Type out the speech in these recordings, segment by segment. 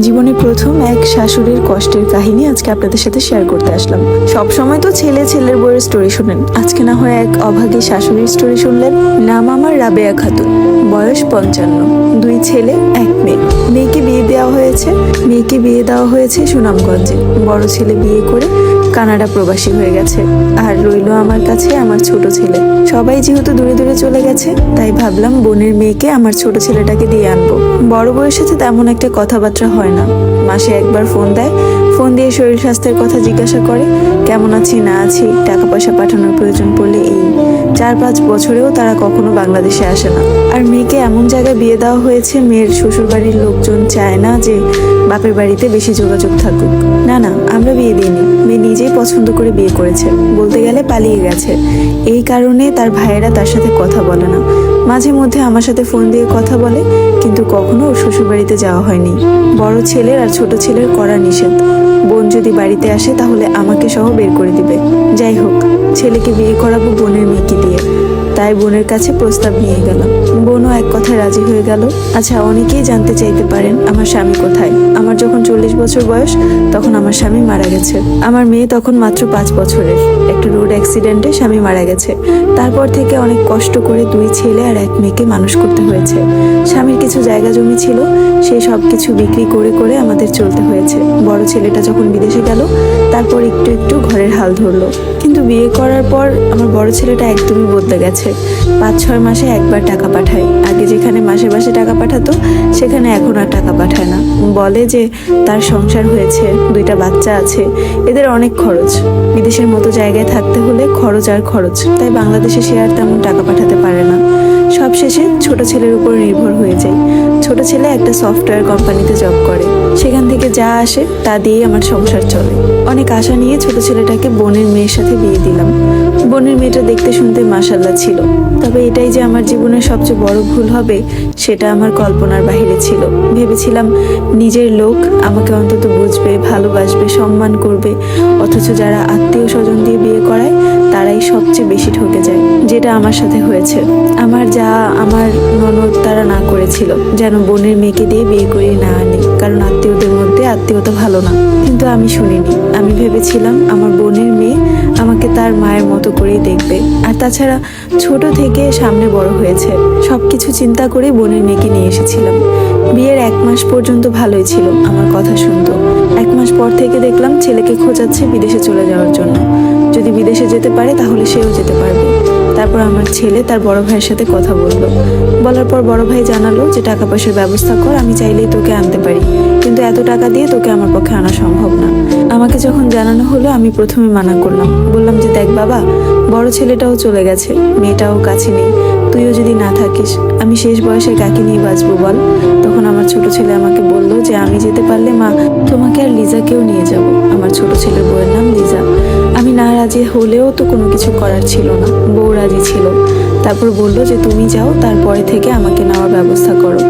জীবনে প্রথম এক শাশুড়ির কষ্টের কাহিনী আজকে আপনাদের সাথে শেয়ার করতে আসলাম। সব সময় তো ছেলে ছেলের বইয়ের স্টোরি শুনেন। আজকে না হয় এক অভাগে শাশুড়ির স্টোরি শুনলেন নাম আমার রাবেয়া খাতুন, বয়স পঞ্চান্ন, দুই ছেলে, এক মেয়ে। মেয়েকে বিয়ে দেওয়া হয়েছে। মেয়েকে বিয়ে দেওয়া হয়েছে সুনামগঞ্জে। বড় ছেলে বিয়ে করে কানাডা প্রবাসী হয়ে গেছে। আর রইল আমার কাছে আমার ছোট ছেলে। সবাই যেহেতু দূরে দূরে চলে গেছে, তাই ভাবলাম বোনের মেয়েকে আমার ছোট ছেলেটাকে দিয়ে আনব। বড় বউয়ের সাথে তেমন একটা কথাবার্তা হয় না। মাসে একবার ফোন দেয় ফোন দিয়ে শরীর স্বাস্থ্যের কথা জিজ্ঞাসা করে, কেমন আছি, না আছি? টাকা পয়সা পাঠানোর প্রয়োজন পড়লে এই চার পাঁচ বছরেও তারা কখনো বাংলাদেশে আসে না। আর মেয়েকে এমন জায়গায় বিয়ে দেওয়া হয়েছে, মেয়ের শ্বশুরবাড়ির লোকজন চায় না যে বাপের বাড়িতে বেশি যোগাযোগ থাকুক। না পছন্দ করে বিয়ে করেছে। বলতে গেলে পালিয়ে গেছে। এই কারণে তার ভাইয়েরা তার সাথে কথা বলে না। মাঝে মধ্যে আমার সাথে ফোন দিয়ে কথা বলে, কিন্তু কখনো ওর শ্বশুরবাড়িতে যাওয়া হয়নি। বড় ছেলের আর ছোট ছেলের করা নিষেধ। বোন যদি বাড়িতে আসে, তাহলে আমাকে সহ বের করে দিবে। যাই হোক, ছেলেকে বিয়ে করাবো বোনের মেয়েকে দিয়ে। তাই বোনের কাছে প্রস্তাব নিয়ে গেলাম। বোনও এক কথায় রাজি হয়ে গেল। আচ্ছা অনেকেই জানতে চাইতে পারেন আমার স্বামী কোথায়। আমার যখন চল্লিশ বছর বয়স, তখন আমার স্বামী মারা গেছে। আমার মেয়ে তখন মাত্র পাঁচ বছরের। একটা রোড অ্যাক্সিডেন্টে স্বামী মারা গেছে। তারপর থেকে অনেক কষ্ট করে দুই ছেলে আর এক মেয়েকে মানুষ করতে হয়েছে। স্বামীর কিছু জায়গা জমি ছিল, সেই সব কিছু বিক্রি করে করে আমাদের চলতে হয়েছে। বড় ছেলেটা যখন বিদেশে গেল, তারপর একটু একটু ঘরের হাল ধরলো। কিন্তু বিয়ে করার পর আমার বড় ছেলেটা একদমই বদলে গেছে। পাঁচ ছয় মাসে একবার টাকা পাঠায়। আগে যেখানে মাসে মাসে টাকা পাঠাতো, সেখানে এখন আর টাকা পাঠায় না। বলে যে তার সংসার হয়েছে, দুইটা বাচ্চা আছে, এদের অনেক খরচ। বিদেশের মতো জায়গায় থাকতে হলে খরচ আর খরচ, তাই বাংলাদেশে সে আর তেমন টাকা পাঠাতে পারে না। সবশেষে ছোট ছেলের উপর নির্ভর হয়ে যায়। ছোট ছেলে একটা সফটওয়্যার কোম্পানিতে জব করে। সেখান থেকে যা আসে তা দিয়েই আমার সংসার চলে। অনেক আশা নিয়ে ছোট ছেলেটাকে বোনের মেয়ের সাথে বিয়ে দিলাম। বোনের মেয়েটা দেখতে শুনতে মাসাল্লাহ ছিল। তবে এটাই যে আমার জীবনের সবচেয়ে বড় ভুল হবে, সেটা আমার কল্পনার বাহিরে ছিল। ভেবেছিলাম নিজের লোক আমাকে অন্তত বুঝবে, ভালোবাসবে, সম্মান করবে। অথচ যারা আত্মীয় স্বজন দিয়ে বিয়ে করায় তারাই সবচেয়ে বেশি ঠকে যায়, যেটা আমার সাথে হয়েছে। আমার যা আমার ননদ তারা না করেছিল, যেন বোনের মেয়েকে দিয়ে বিয়ে করিয়ে না আনি, কারণ আত্মীয়দের মধ্যে আত্মীয়তা ভালো না। কিন্তু আমি শুনিনি। আমি ভেবেছিলাম আমার বোনের মেয়ে আমাকে তার মায়ের মতো করেই দেখবে। আর তাছাড়া ছোট থেকে সামনে বড় হয়েছে। সব কিছু চিন্তা করে বোনের মেয়েকে নিয়ে এসেছিলাম। বিয়ের এক মাস পর্যন্ত ভালোই ছিল, আমার কথা শুনতো। এক মাস পর থেকে দেখলাম ছেলেকে খোঁজাচ্ছে বিদেশে চলে যাওয়ার জন্য। যদি বিদেশে যেতে পারে, তাহলে সেও যেতে পারবে। তারপর আমার ছেলে তার বড় ভাইয়ের সাথে কথা বলল। বলার পর বড় ভাই জানালো যে, টাকা পয়সার ব্যবস্থা কর, আমি চাইলেই তোকে আনতে পারি। কিন্তু এত টাকা দিয়ে তোকে আমার পক্ষে আনা সম্ভব না। আমাকে যখন জানানো হলো, আমি প্রথমে মানা করলাম। বললাম যে, দেখ বাবা, বড় ছেলেটাও চলে গেছে, মেয়েটাও কাছে নেই। তুইও যদি না থাকিস। আমি শেষ বয়সে কাকে নিয়ে বাঁচবো, বল। তখন আমার ছোট ছেলে আমাকে বলল যে, আমি যেতে পারলে, মা, তোমাকে আর লিজাকেও নিয়ে যাব। আমার ছোট ছেলের বউয়ের নাম লিজা। আমি না রাজি হলেও তো কোনো কিছু করার ছিল না। বউ রাজি ছিল। তারপর বলল যে, তুমি যাও, তারপরে থেকে আমাকে নেওয়ার ব্যবস্থা করো।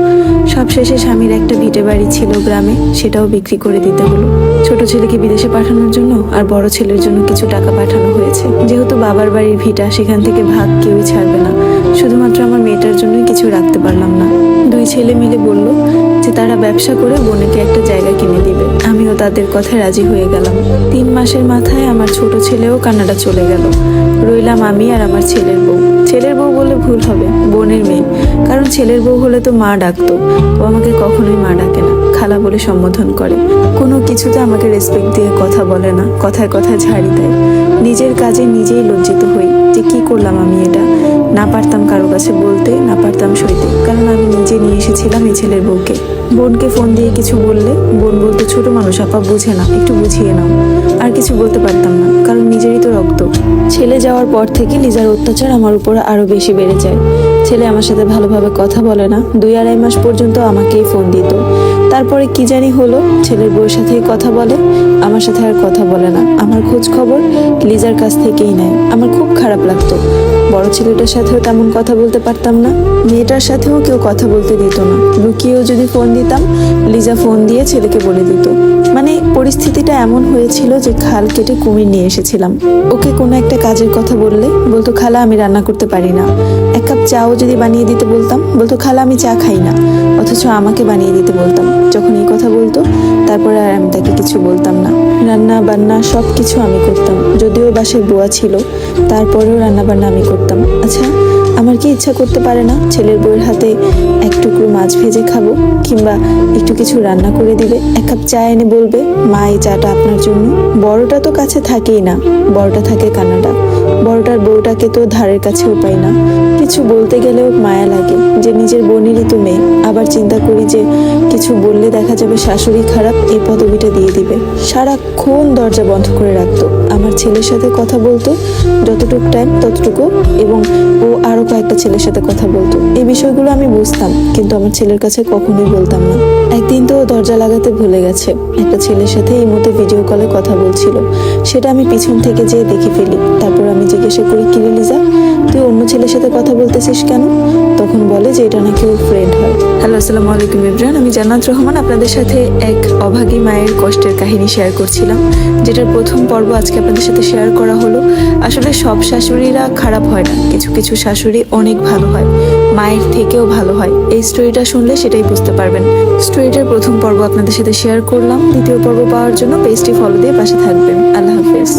সবশেষে স্বামীর একটা ভিটে বাড়ি ছিল গ্রামে, সেটাও বিক্রি করে দিতে হলো। ছোট ছেলেকে বিদেশে পাঠানোর জন্য আর বড় ছেলের জন্য কিছু টাকা পাঠানো হয়েছে। যেহেতু বাবার বাড়ির ভিটা, সেখান থেকে ভাগ কেউই ছাড়বে না। শুধুমাত্র আমার মেয়েটার জন্যই কিছু রাখতে পারলাম না। দুই ছেলে মিলে বলল যে তারা ব্যবসা করে বোনেকে একটা জায়গা কিনে দিবে। আমিও তাদের কথায় রাজি হয়ে গেলাম। তিন মাসের মাথায় আমার ছোট ছেলেও কানাডা চলে গেল। রইলাম আমি আর আমার ছেলের বউ। ছেলের বউ বলে ভুল হবে, বোনের মেয়ে। কারণ ছেলের বউ হলে তো মা ডাকতো, ও আমাকে কখনোই মা ডাকে না, খালা বলে সম্বোধন করে। কোনো কিছুতে আমাকে রেসপেক্ট দিয়ে কথা বলে না, কথায় কথায় ঝাড়ি দেয়। নিজের কাজে নিজেই লজ্জিত হই যে কি করলাম আমি এটা। না পারতাম কারও কাছে বলতে, না পারতাম সইতে। কারণ আমি নিজে নিয়ে এসেছিলাম এই ছেলের বউকে। বোনকে ফোন দিয়ে কিছু বললে, বোন বলতো, ছোট মানুষ, আপা, বুঝে না একটু বুঝিয়ে নাও। আর কিছু বলতে পারতাম না, কারণ নিজেরই তো রক্ত। ছেলে যাওয়ার পর থেকে লিজার অত্যাচার আমার উপর আরও বেশি বেড়ে যায়। ছেলে আমার সাথে ভালোভাবে কথা বলে না। দুই আড়াই মাস পর্যন্ত আমাকেই ফোন দিত। তারপরে কি জানি হলো, ছেলের বউয়ের সাথে কথা বলে, আমার সাথে আর কথা বলে না। আমার খোঁজ খবর লিজার কাছ থেকেই নেয়। আমার খুব খারাপ লাগতো। বড় ছেলেটার সাথেও তেমন কথা বলতে পারতাম না। মেয়েটার সাথেও কেউ কথা বলতে দিত না। লুকিয়েও যদি ফোন দিতাম, লিজা ফোন দিয়ে ছেলেকে বলে দিত। মানে পরিস্থিতিটা এমন হয়েছিল যে খাল কেটে কুমির নিয়ে এসেছিলাম। ওকে কোনো একটা কাজের কথা বললে বলতো, খালা, আমি রান্না করতে পারি না। এক কাপ চাও যদি বানিয়ে দিতে বলতাম, বলতো, খালা, আমি চা খাই না। অথচ আমাকে বানিয়ে দিতে বলতাম। যখন এই কথা বলতো, তারপরে আর আমি তাকে কিছু বলতাম না। রান্না বান্না সব কিছু আমি করতাম। যদিও বাসায় বোয়া ছিল, তারপরেও রান্না বান্না আমি করতাম। আচ্ছা আমার কি ইচ্ছা করতে পারে না? ছেলের বউয়ের হাতে এক টুকরো মাছ ভেজে খাব, কিংবা একটু কিছু রান্না করে দিবে। এক কাপ চা এনে বলবে, মা, এই চাটা আপনার জন্য। বড়টা তো কাছে থাকেই না। বড়টা থাকে কানাডা। বড়টার বউটাকে তো ধারের কাছেও পাই না। কিছু বলতে গেলেও মায়া লাগে যে নিজের বোনেরই তো মেয়ে। আবার চিন্তা করি যে কিছু বললে দেখা যাবে শাশুড়ি খারাপ, এই পদবিটা দিয়ে দিবে। সারাক্ষণ দরজা বন্ধ করে রাখতো। আমার ছেলের সাথে কথা বলতো, যতটুকু টাইম ততটুকু, এবং ও আরও কয়েকটা ছেলের সাথে কথা বলতো। এই বিষয়গুলো আমি বুঝতাম, কিন্তু আমার ছেলের কাছে কখনোই বলতাম না। একদিন তো দরজা লাগাতে ভুলে গেছে। একটা ছেলের সাথে এই মধ্যে ভিডিও কলে কথা বলছিল। সেটা আমি পিছন থেকে যেয়ে দেখে ফেলি। তারপর আমি জিজ্ঞাসা করি, কি লিজা, তুই অন্য ছেলের সাথে কথা বলতেছিস কেন? তখন বলে যে, এটা নাকি ওর ফ্রেন্ড হয়। হ্যালো, আসসালামু আলাইকুম ইব্রান আমি জান্নাত রহমান। আপনাদের সাথে এক অভাগী মায়ের কষ্টের কাহিনী শেয়ার করছিলাম, যেটার প্রথম পর্ব আজকে আপনাদের সাথে শেয়ার করা হলো। আসলে সব শাশুড়িরা খারাপ হয় না। কিছু কিছু শাশুড়ি অনেক ভালো হয়। মায়ের থেকেও ভালো হয়। এই স্টোরিটা শুনলে সেটাই বুঝতে পারবেন। স্টোরিটার প্রথম পর্ব আপনাদের সাথে শেয়ার করলাম। দ্বিতীয় পর্ব পাওয়ার জন্য পেজটি ফলো দিয়ে পাশে থাকবেন। আল্লাহ হাফেজ।